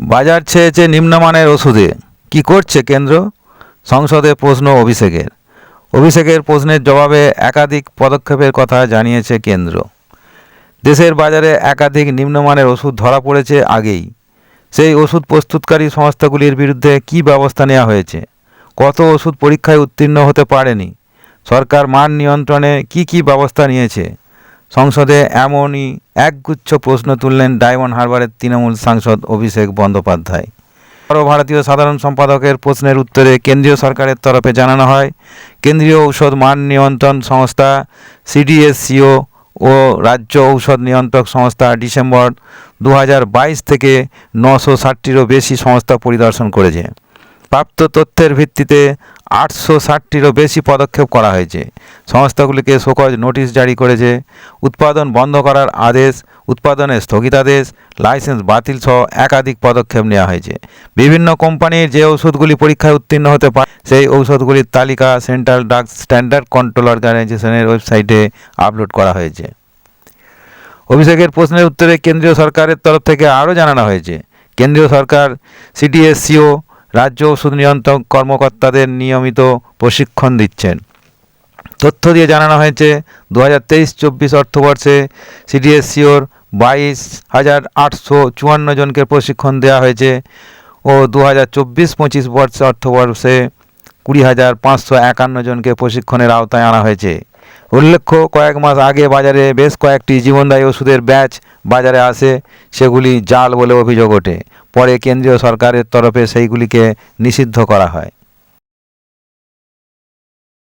বাজার ছেয়েছে নিম্নমানের ওষুধে। কি করছে কেন্দ্র? সংসদে প্রশ্ন অভিষেকের। অভিষেকের প্রশ্নের জবাবে একাধিক পদক্ষেপের কথা জানিয়েছে কেন্দ্র। দেশের বাজারে একাধিক নিম্নমানের ওষুধ ধরা পড়েছে আগেই। সেই ওষুধ প্রস্তুতকারী সংস্থাগুলির বিরুদ্ধে কী ব্যবস্থা নেওয়া হয়েছে? কত ওষুধ পরীক্ষায় উত্তীর্ণ হতে পারেনি? সরকার মান নিয়ন্ত্রণে কি কি ব্যবস্থা নিয়েছে? সংসদে এমনই একগুচ্ছ প্রশ্ন তুললেন ডায়মন্ড হারবারের তৃণমূল সাংসদ অভিষেক বন্দ্যোপাধ্যায়। সর্বভারতীয় সাধারণ সম্পাদকের প্রশ্নের উত্তরে কেন্দ্রীয় সরকারের তরফে জানানো হয়, কেন্দ্রীয় ঔষধ মান নিয়ন্ত্রণ সংস্থা সিডিএসসিও ও রাজ্য ঔষধ নিয়ন্ত্রক সংস্থা ডিসেম্বর দু হাজার বাইশ থেকে নশো ষাটটিরও বেশি সংস্থা পরিদর্শন করেছে। প্রাপ্ত তথ্যের ভিত্তিতে আটশো ষাটটিরও বেশি পদক্ষেপ করা হয়েছে। সংস্থাগুলিকে শোকজ নোটিশ জারি করেছে। উৎপাদন বন্ধ করার আদেশ, উৎপাদনের স্থগিতাদেশ, লাইসেন্স বাতিল সহ একাধিক পদক্ষেপ নেওয়া হয়েছে। বিভিন্ন কোম্পানির যে ওষুধগুলি পরীক্ষায় উত্তীর্ণ হতে পারে, সেই ঔষধগুলির তালিকা সেন্ট্রাল ড্রাগ স্ট্যান্ডার্ড কন্ট্রোল অর্গানাইজেশনের ওয়েবসাইটে আপলোড করা হয়েছে। অভিষেকের প্রশ্নের উত্তরে কেন্দ্রীয় সরকারের তরফ থেকে আরও জানানো হয়েছে। কেন্দ্রীয় সরকার সিডিএসসিও রাজ্য ওষুধ নিয়ন্ত্রক কর্মকর্তাদের নিয়মিত প্রশিক্ষণ দিচ্ছেন। তথ্য দিয়ে জানানো হয়েছে, দু হাজার তেইশ চব্বিশ অর্থবর্ষে সিডিএসসিওর বাইশ হাজার আটশো চুয়ান্ন জনকে প্রশিক্ষণ দেওয়া হয়েছে ও দু হাজার চব্বিশ পঁচিশ বর্ষ অর্থবর্ষে কুড়ি হাজার পাঁচশো একান্ন জনকে প্রশিক্ষণের আওতায় আনা হয়েছে। উল্লেখ্য, কয়েক মাস আগে বাজারে বেশ কয়েকটি জীবনদায়ী ওষুধের ব্যাচ বাজারে আসে, সেগুলি জাল বলে অভিযোগ ওঠে। পরে কেন্দ্রীয় সরকারের তরফে সেইগুলিকে নিষিদ্ধ করা হয়।